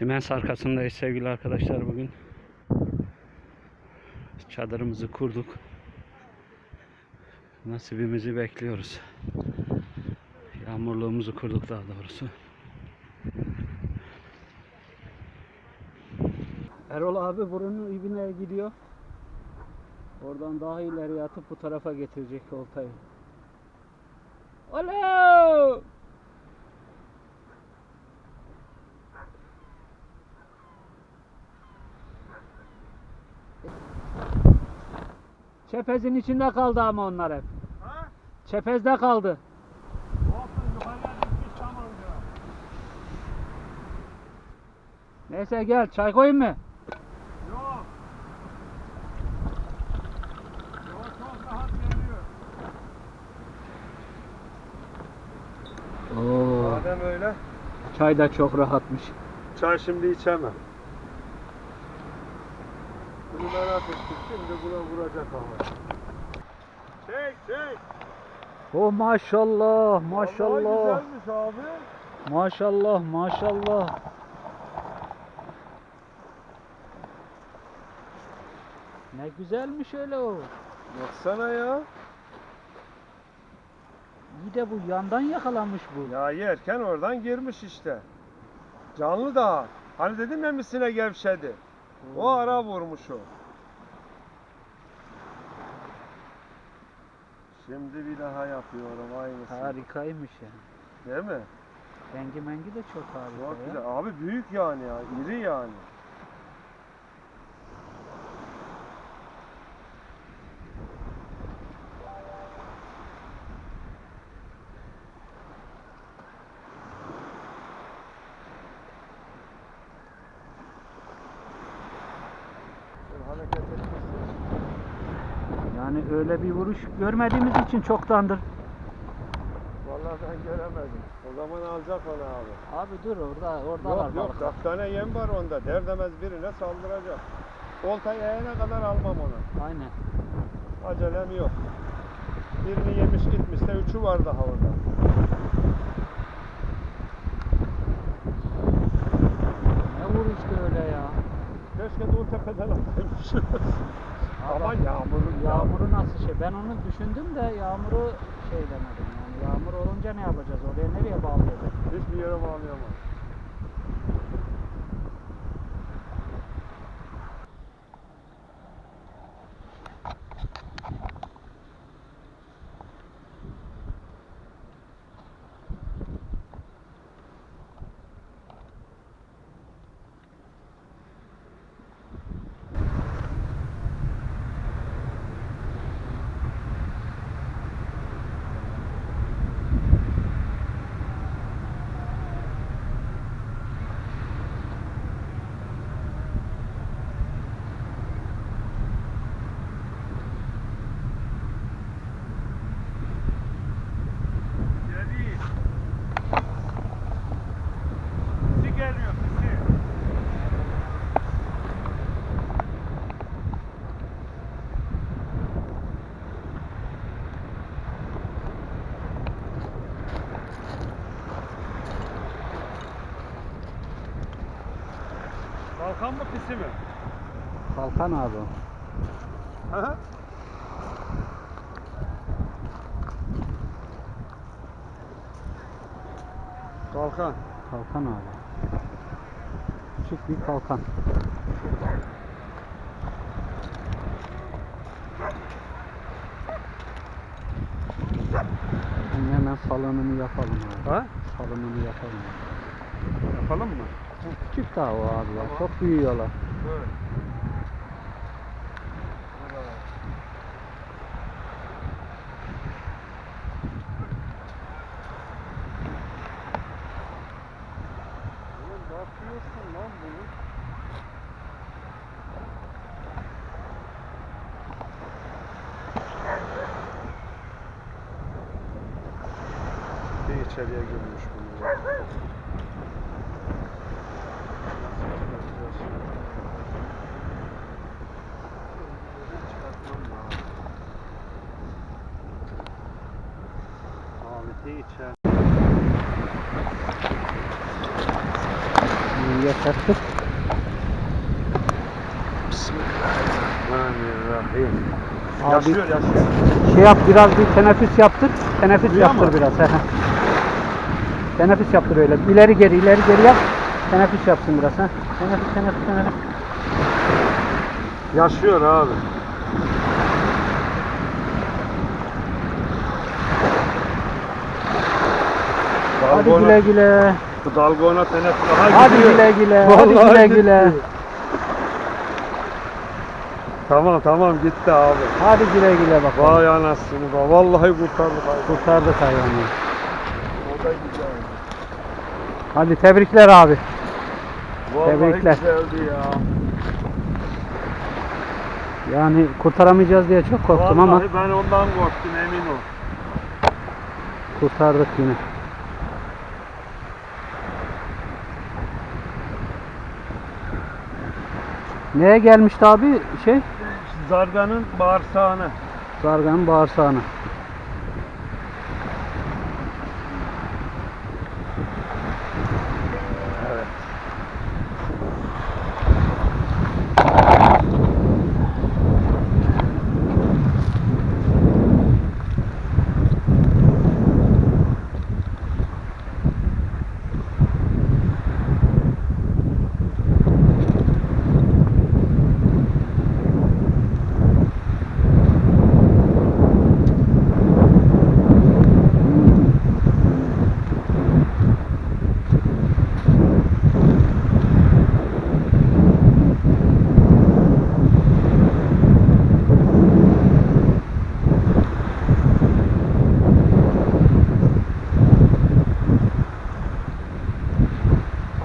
Simens arkasındayız sevgili arkadaşlar bugün. Çadırımızı kurduk. Nasibimizi bekliyoruz. Yağmurluğumuzu kurduk daha doğrusu. Erol abi buranın ibine gidiyor. Oradan daha ileri atıp bu tarafa getirecek oltayı. Alo! Çepezin içinde kaldı ama onlar hep. Ha? Çepezde kaldı. Olsun yukarıya gitmiş tamam ya. Neyse gel çay koyayım mı? Yok. Yok çok rahat geliyor. Oo, Madem öyle. çay da çok rahatmış. Çay şimdi içemem. Merak ettim. Şimdi buna vuracak ama. Çek çek. Oh maşallah Vallahi maşallah. güzelmiş abi. Maşallah maşallah. Ne güzelmiş öyle o. Baksana ya. İyi de bu yandan yakalanmış bu. Ya yerken oradan girmiş işte. Canlı da. Hani dedim ya misine gevşedi. O ara vurmuş o. Şimdi bir daha yapıyorum aynısını. Harikaymış ya. Değil mi? Rengi mengi de çok harika Çok ya. güzel. Abi büyük yani ya. iri yani. Şöyle hareket etmesin. Yani öyle bir vuruş görmediğimiz için çoktandır. Vallahi ben göremedim. O zaman alacak onu abi. Abi dur orada orada Yok yok dört tane yem var onda. Derdemez birine saldıracak. Oltayı eğene kadar almam onu. Aynen. Acelem yok. Birini yemiş gitmişse üçü var daha orada. Ne vuruştu öyle ya. Keşke de o tepeden ataymışız. Ama yağmurun Yağmuru nasıl şey? Ben onu düşündüm de yağmuru şey demedim. Yani yağmur olunca ne yapacağız? Oraya nereye bağlayacağız? Hiçbir yere bağlayamam. Kalkan mı pisi mi? Kalkan abi. Hı. Kalkan. Kalkan abi. Küçük bir kalkan. Şimdi hemen salonunu yapalım abi. Ha? Salonunu yapalım. Yapalım mı? Küçük daha o abi ya. Çok büyüyorlar. Bir içeriye girmiş bunu. ya. Ahmet'i içer. Yaşattık. Bismillahirrahmanirrahim. Abi Yaşıyor yaşıyor. şey yap biraz bir teneffüs yaptık. Teneffüs Duyuyor yaptır mu? biraz. teneffüs yaptır öyle. İleri geri ileri geri yap. Teneffüs yapsın biraz ha. Teneffüs teneffüs teneffüs. Yaşıyor abi. Hadi güle güle. Bu dalgona teneffüs. Aha Hadi gidiyor. güle güle. Hadi Vallahi güle gitti. güle. Tamam tamam gitti abi. Hadi güle güle bakalım. Vay anasını be. Vallahi kurtardık abi. Kurtardık hayvanı. O da güzel. Hadi tebrikler abi. Vallahi Tebrikler. güzeldi ya. Yani kurtaramayacağız diye çok korktum Vallahi ama ben ondan korktum emin ol. kurtardık yine. Neye gelmişti abi şey? Zarganın bağırsağına. Zarganın bağırsağına. Evet.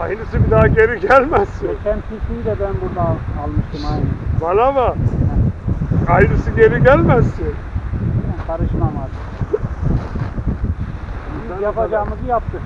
Aynısı bir daha geri gelmezsin. Geçen TC'yi de ben burada al- almıştım aynı. Bana mı? Aynısı geri gelmezsin. Ben karışmam artık. Biz yapacağımızı yaptık.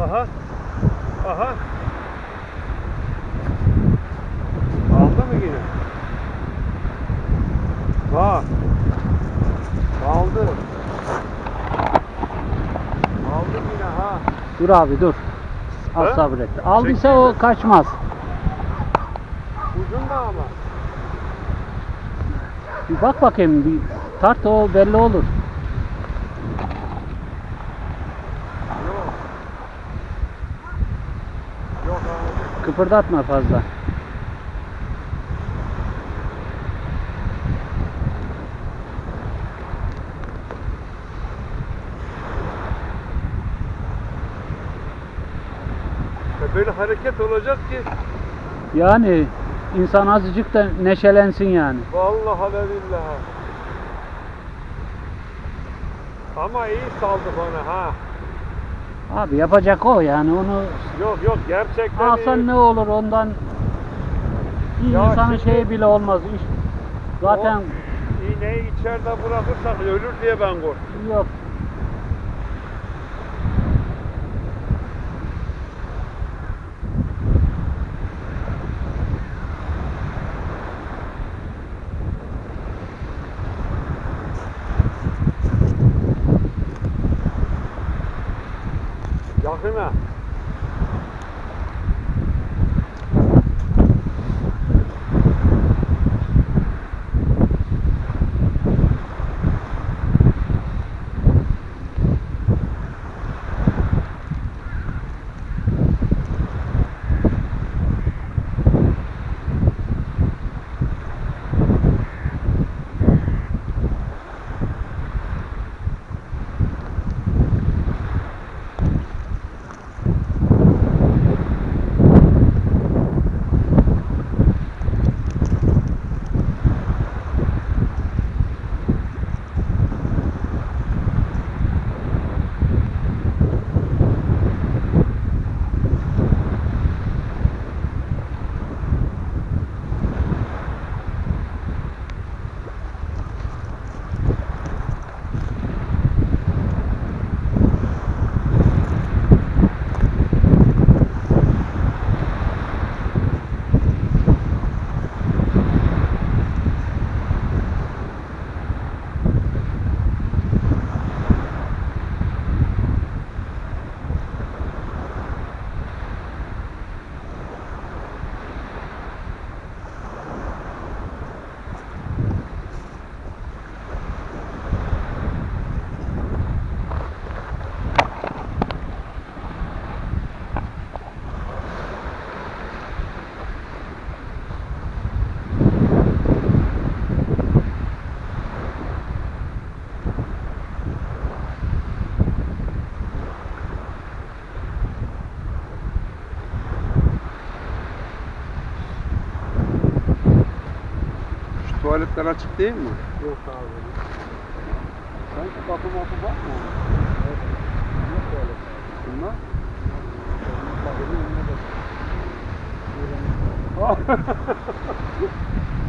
Aha. Aha. Aldı mı yine? Ha. Aldı. Aldı yine ha. Dur abi dur. Az sabret. Aldıysa o kaçmaz. Ucunda ama. Bir bak bakayım bir tart o belli olur. Yok. Yok abi. Kıpırdatma fazla. Hareket olacak ki Yani insan azıcık da neşelensin yani. vallahi ve billahi. Ama iyi saldık onu ha. Abi yapacak o yani onu Yok yok gerçekten iyi. alsan ne olur ondan bir Ya insanın şimdi- şeyi bile olmaz. İş, zaten O iğneyi içeride bırakırsak ölür diye ben korktum. yok. 兄弟们 Direkler açık değil mi? Yok abi. Sanki kapı mapı var mı? Evet. Öyle. Bunlar?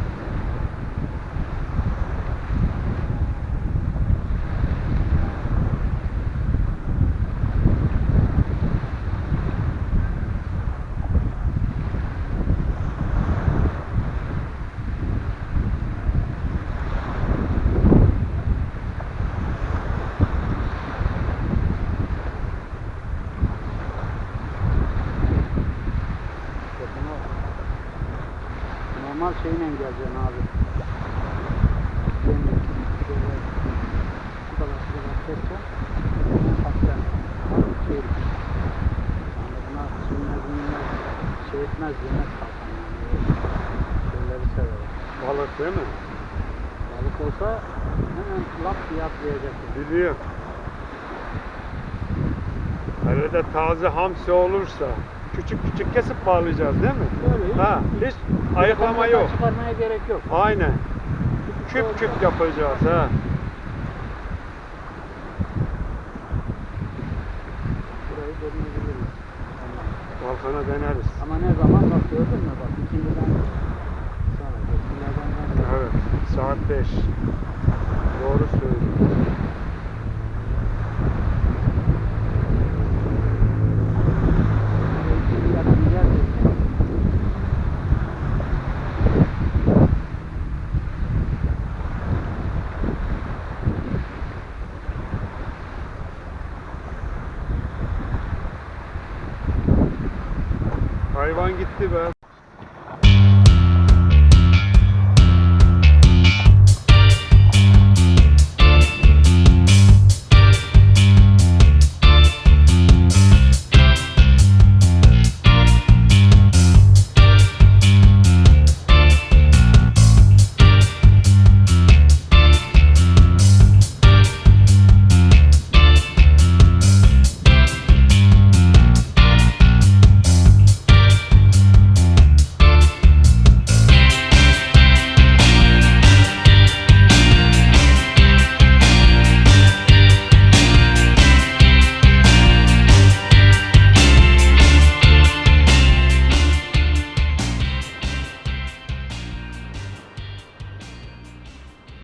normal şeyle geleceksin abi. Yemin. Şöyle şu kadar şu kadar şey. Yani buna sünnet minnet şey etmez yemez kalkan yani. Şeyleri. Balık değil mi? Balık olsa hemen lap diye atlayacaksın. Biliyor. Hele de taze hamsi olursa küçük küçük kesip bağlayacağız değil mi? Hiç- Ha, hiç ayıklama yok. Çıkarmaya gerek yok. Aynen. Küp küp yapacağız ha. Burayı dönmeyebiliriz. Ondan. Balkona deneriz. Ama ne zaman bak gördün mü bak ikindiden sonra. Evet. Saat 5. Doğru söylüyorsun. Hayvan gitti be.